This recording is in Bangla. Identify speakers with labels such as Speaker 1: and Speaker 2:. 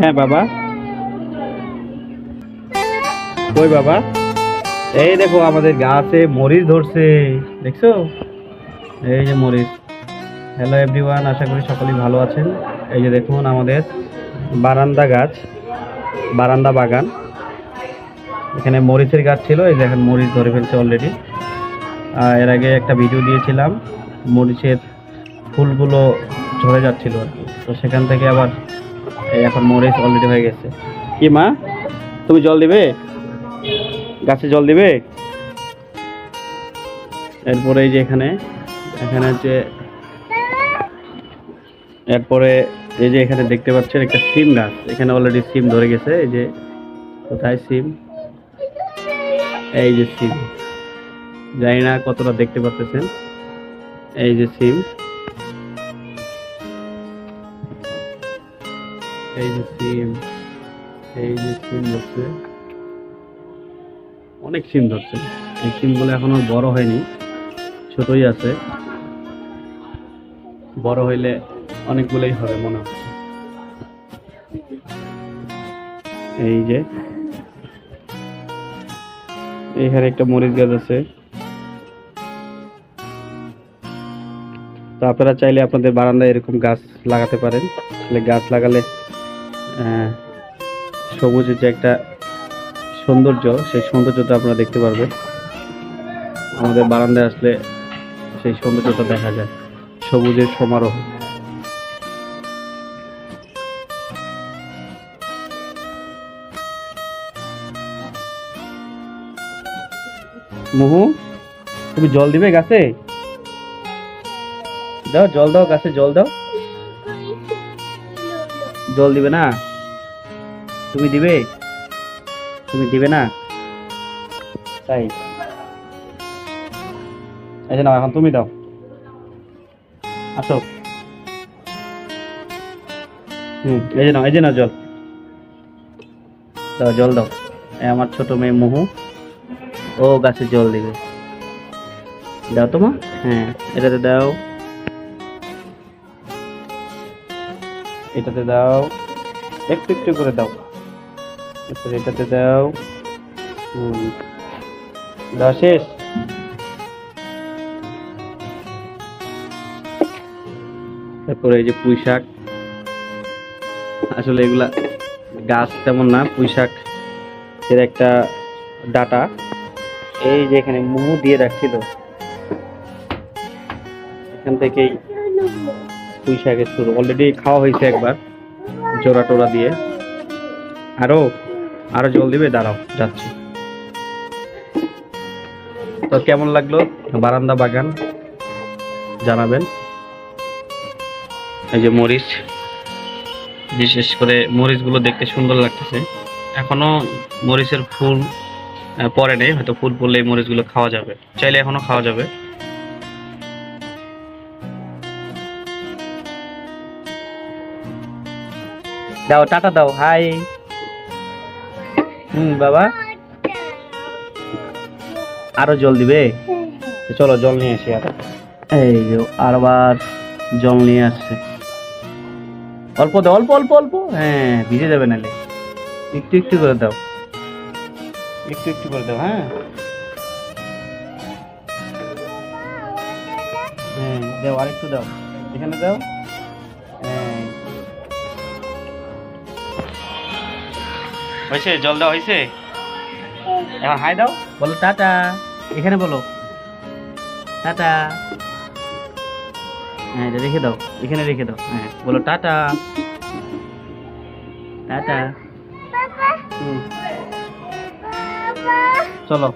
Speaker 1: হ্যাঁ বাবা। কই বাবা? এই দেখো, আমাদের গাছে মরিচ ধরছে, দেখছ? এই যে মরিচ। হ্যালো এভরিওয়ান আশা করি সকলেই ভালো আছেন। এই যে দেখুন, আমাদের বারান্দা গাছ, বারান্দা বাগান। এখানে মরিচের গাছ ছিল, এই দেখেন মরিচ ধরে ফেলছে অলরেডি আর এর আগে একটা ভিডিও দিয়েছিলাম, মরিচের ফুলগুলো ঝরে যাচ্ছিল আর কি। তো সেখান থেকে আবার এখন মরিচ অলরেডি হয়ে গেছে। কি মা? তুমি জল দিবে? গাছে জল দিবে? এরপরে এই যে এখানে এখানে হচ্ছে, এরপরে এই যে এখানে দেখতে পাচ্ছেন একটা সিম গাছ। এখানে অলরেডি সিম ধরে গেছে, এই যে, কোথায় সিম? এই যে সিম। জানি না কতটা দেখতে পাচ্ছেন এই যে সিম। এই যে সিম, এই যে সিম ধরছে। অনেক সিম ধরছে। এই সিমগুলো এখনও বড় হয়নি, ছোটই আছে। বড় হইলে অনেকগুলোই হবে মনে হচ্ছে। এই যে, এখানে একটা মরিচ গাছ আছে। তো আপনারা চাইলে আপনাদের বারান্দায় এরকম গাছ লাগাতে পারেন। আসলে গাছ লাগালে সবুজের যে একটা সৌন্দর্য, সেই সৌন্দর্যটা আপনারা দেখতে পারবেন। আমাদের বারান্দায় আসলে সেই সৌন্দর্যটা দেখা যায়, সবুজের সমারোহ। মুহু, তুমি জল দিবে গাছে? দাও, জল দাও, গাছে জল দাও। জল দিবে না? তুমি দিবে? তুমি দিবে না? তাই। এই নাও, এখন তুমি দাও। আসো। হুম, এই যে নাও, এই যে নাও জল। দাও জল দাও। আমার ছোট মেয়ে মুহু, ও গাছে জল দিবে। দাও তোমা হ্যাঁ এটাতে দাও। এটাতে দাও। একটু একটু করে দাও। এটাতে দাও। শেষ। তারপরে এই যে পুঁই শাক। আসলে এগুলা গাছ তেমন না, পুঁই শাক এর একটা ডাটা। এই যে এখানে মুহু দিয়ে রাখছিল। এখান থেকেই পুঁই শাকের শুরু অলরেডি খাওয়া হয়েছে একবার, জোড়া টোড়া দিয়ে। আরও আরও জল দিবে? দাঁড়াও, যাচ্ছি। তো কেমন লাগল? বারান্দা বাগান, জানাবেন। এই যে মরিচ, বিশেষ করে মরিচগুলো দেখতে সুন্দর লাগতেছে। এখনও মরিচের ফুল পরে নেই, হয়তো ফুল পড়লে এই মরিচগুলো খাওয়া যাবে। চাইলে এখনও খাওয়া যাবে। দাও টাটা দাও, হাই। হুম, বাবা। আরও জল দিবে? চলো, জল নিয়ে আসি আর। এই যে, আরবার জল নিয়ে আসছে। অল্প দাও, অল্প অল্প অল্প। হ্যাঁ ভিজে যাবে নালে একটু একটু করে দাও। একটু একটু করে দাও হ্যাঁ। হ্যাঁ দাও, আরেকটু দাও। এখানে দাও। হয়েছে? জল দেওয়া হয়েছে? এখন হাই দাও। বলো টাটা। এখানে বলো। টাটা। হ্যাঁ এটা রেখে দাও। এখানে রেখে দাও। হ্যাঁ বলো টাটা। টাটা। চলো।